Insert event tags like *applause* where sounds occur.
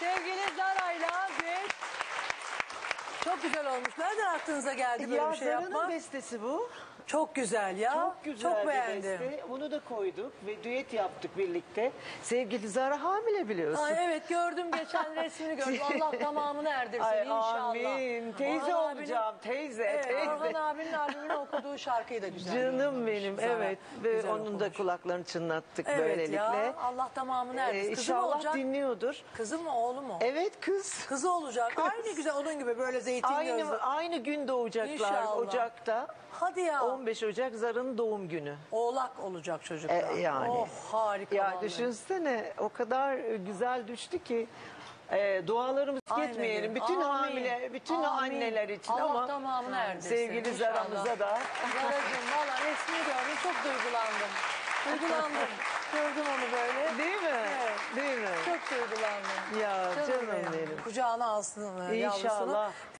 Sevgili Zara'yla Güneş. Çok güzel olmuş. Nereden aklınıza geldi böyle bir şey Yazlarının yapmak? bestesi bu. Çok güzel ya. Çok güzel Çok bir beğendim. beste. Bunu da koyduk ve düet yaptık birlikte. Sevgili Zara hamile biliyorsun. Ay evet gördüm geçen *laughs* resmini gördüm. Allah tamamını erdirsin Ay, inşallah. amin. Teyze Orhan abinin- olacağım. Teyze, Evet, teyze. Orhan abinin albümünü okuduğu şarkıyı da güzel. Canım yorumlamış benim Zara. evet ve Güzel onun da okumuş. kulaklarını çınlattık Evet böylelikle. ya Allah tamamını erdirsin. Ee, Kızı mı inşallah olacak? dinliyordur. Kızı mı oğlu mu? Evet kız. Kızı olacak. Aynı güzel onun gibi böyle zeytin gözlü. Aynı aynı gün doğacaklar İnşallah. Ocak'ta. Hadi ya. 15 Ocak Zara'nın doğum günü. Oğlak olacak çocuklar. E, yani. Oh harika Ya vallahi. düşünsene o kadar güzel düştü ki e, dualarımız Aynen etmeyelim. öyle. Bütün Amin. hamile, bütün Amin. anneler için Allah ama tamamını erdirsin. sevgili inşallah. Zara'mıza da Zara'cığım valla resmini gördüm çok duygulandım. Duygulandım. *laughs* Gördüm onu böyle. değil mi? Evet. Değil mi? Çok duygulandım. Ya canım benim. Kucağına alsın e, yavrusunu. İnşallah.